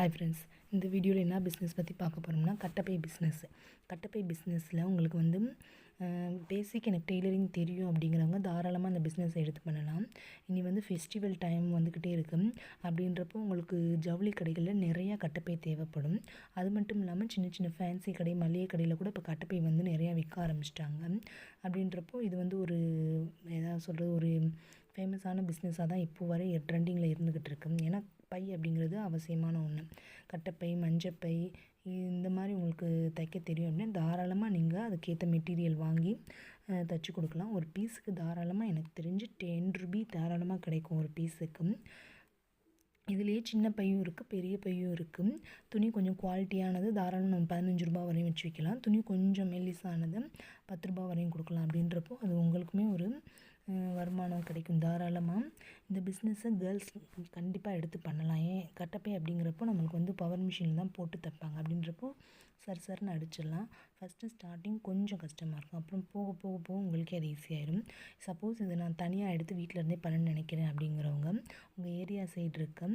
Hi friends இந்த வீடியோவில் என்ன பிஸ்னஸ் பற்றி பார்க்க போகிறோம்னா கட்டப்பை பிஸ்னஸ் கட்டப்பை பிஸ்னஸில் உங்களுக்கு வந்து பேசிக் எனக்கு டெய்லரிங் தெரியும் அப்படிங்கிறவங்க தாராளமாக அந்த பிஸ்னஸை எடுத்து பண்ணலாம். இனி வந்து ஃபெஸ்டிவல் டைம் வந்துக்கிட்டே இருக்கும் அப்படின்றப்போ உங்களுக்கு ஜவுளி கடைகளில் நிறையா கட்டப்பை தேவைப்படும். அது மட்டும் இல்லாமல் சின்ன சின்ன ஃபேன்சி கடை மளிகை கடையில் கூட இப்போ கட்டப்பை வந்து நிறையா விற்க ஆரம்பிச்சிட்டாங்க. அப்படின்றப்போ இது வந்து ஒரு ஏதாவது சொல்கிறது ஒரு ஃபேமஸான பிஸ்னஸாக தான் இப்போ வரை ட்ரெண்டிங்கில் இருந்துக்கிட்டு இருக்கு. ஏன்னா பை அப்படிங்கிறது அவசியமான ஒன்று கட்டைப்பை மஞ்சப்பை இந்த மாதிரி உங்களுக்கு தைக்க தெரியும் அப்படின்னா தாராளமாக நீங்கள் அதுக்கேற்ற மெட்டீரியல் வாங்கி தைச்சி கொடுக்கலாம். ஒரு பீஸுக்கு தாராளமாக எனக்கு தெரிஞ்சு டென் ருபி தாராளமாக கிடைக்கும் ஒரு பீஸுக்கு இதுலேயே சின்ன பையும் இருக்குது பெரிய பையும் இருக்குது துணி கொஞ்சம் குவாலிட்டியானது தாராளம் நம்ம பதினஞ்சு ரூபா வரையும் வச்சு வைக்கலாம். துணி கொஞ்சம் மெல்லிசானது பத்து ரூபா வரையும் கொடுக்கலாம் அப்படின்றப்போ அது உங்களுக்குமே ஒரு வருமானம் கிடைக்கும் தாராளமாக இந்த பிஸ்னஸை கேர்ள்ஸ் கண்டிப்பாக எடுத்து பண்ணலாம். ஏன் கட்டப்பை அப்படிங்கிறப்போ நம்மளுக்கு வந்து பவர் மிஷினில் தான் போட்டு தைப்பாங்க. அப்படின்றப்போ சர் சர்னு அடிச்சிடலாம். ஃபஸ்ட்டு ஸ்டார்டிங் கொஞ்சம் கஷ்டமாக இருக்கும். அப்புறம் போக போக போக உங்களுக்கே அது ஈஸியாயிடும் சப்போஸ் இதை நான் தனியாக எடுத்து வீட்டில் இருந்தே பண்ண நினைக்கிறேன் அப்படிங்கிறவங்க உங்கள் ஏரியா சைடு இருக்க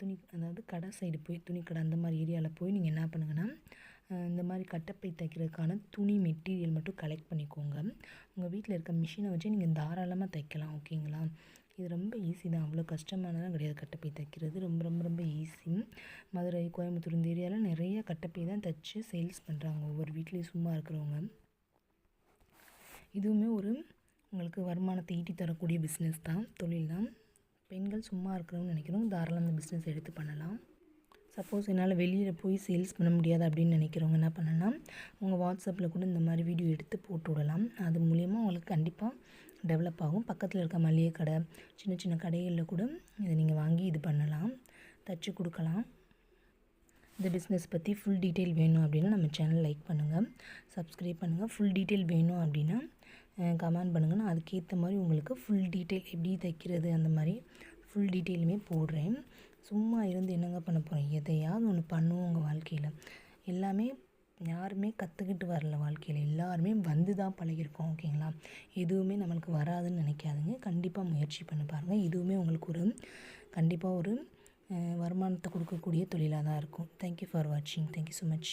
துணி அதாவது கடை சைடு போய் துணி கடை அந்த மாதிரி ஏரியாவில் போய் நீங்கள் என்ன பண்ணுங்கன்னா இந்த மாதிரி கட்டப்பை தைக்கிறதுக்கான துணி மெட்டீரியல் மட்டும் கலெக்ட் பண்ணிக்கோங்க. உங்கள் வீட்டில் இருக்க மிஷினை வச்சு நீங்கள் தாராளமாக தைக்கலாம் ஓகேங்களா இது ரொம்ப ஈஸி தான். அவ்வளோ கஷ்டமானதான் கிடையாது கட்டப்பை தைக்கிறது. ரொம்ப ரொம்ப ரொம்ப ஈஸி மதுரை கோயம்புத்தூர் இந்த ஏரியாவில் நிறைய கட்டப்பை தான் தைச்சி சேல்ஸ் பண்ணுறாங்க ஒவ்வொரு வீட்லேயும் சும்மா இருக்கிறவங்க. இதுவுமே ஒரு உங்களுக்கு வருமானத்தை ஈட்டி தரக்கூடிய பிஸ்னஸ் தான். தொழில் தான். பெண்கள் சும்மா இருக்கிறோம்னு நினைக்கிறோம் தாராளம் இந்த பிஸ்னஸ் எடுத்து பண்ணலாம். சப்போஸ் என்னால் வெளியில் போய் சேல்ஸ் பண்ண முடியாது அப்படின்னு நினைக்கிறவங்க என்ன பண்ணலாம்? உங்கள் வாட்ஸ்அப்பில் கூட இந்த மாதிரி வீடியோ எடுத்து போட்டு விடலாம். அது மூலயமா உங்களுக்கு கண்டிப்பாக டெவலப் ஆகும். பக்கத்தில் இருக்க மளிகை கடை சின்ன சின்ன கடைகளில் கூட இதை நீங்கள் வாங்கி இது பண்ணலாம். தச்சு கொடுக்கலாம். இந்த பிஸ்னஸ் பற்றி ஃபுல் டீட்டெயில் வேணும் அப்படின்னா நம்ம சேனல் லைக் பண்ணுங்கள் சப்ஸ்கிரைப் பண்ணுங்கள் ஃபுல் டீட்டெயில் வேணும் அப்படின்னா கமெண்ட் பண்ணுங்கள் நான் அதுக்கேற்ற மாதிரி உங்களுக்கு ஃபுல் டீட்டெயில் எப்படி தைக்கிறது அந்த மாதிரி ஃபுல் டீட்டெயிலுமே போடுறேன். சும்மா இருந்து என்னங்க பண்ண போகிறோம் எதையாவது ஒன்று பண்ணுவோம் உங்கள் வாழ்க்கையில். எல்லாமே யாருமே கற்றுக்கிட்டு வரல வாழ்க்கையில். எல்லாருமே வந்து தான் பழகிருக்கோம் ஓகேங்களா? எதுவுமே நம்மளுக்கு வராதுன்னு நினைக்காதுங்க. கண்டிப்பாக முயற்சி பண்ணி பாருங்கள் இதுவுமே உங்களுக்கு ஒரு கண்டிப்பாக ஒரு வருமானத்தை கொடுக்கக்கூடிய தொழிலாக தான் இருக்கும். தேங்க்யூ ஃபார் வாட்சிங் தேங்க்யூ ஸோ மச்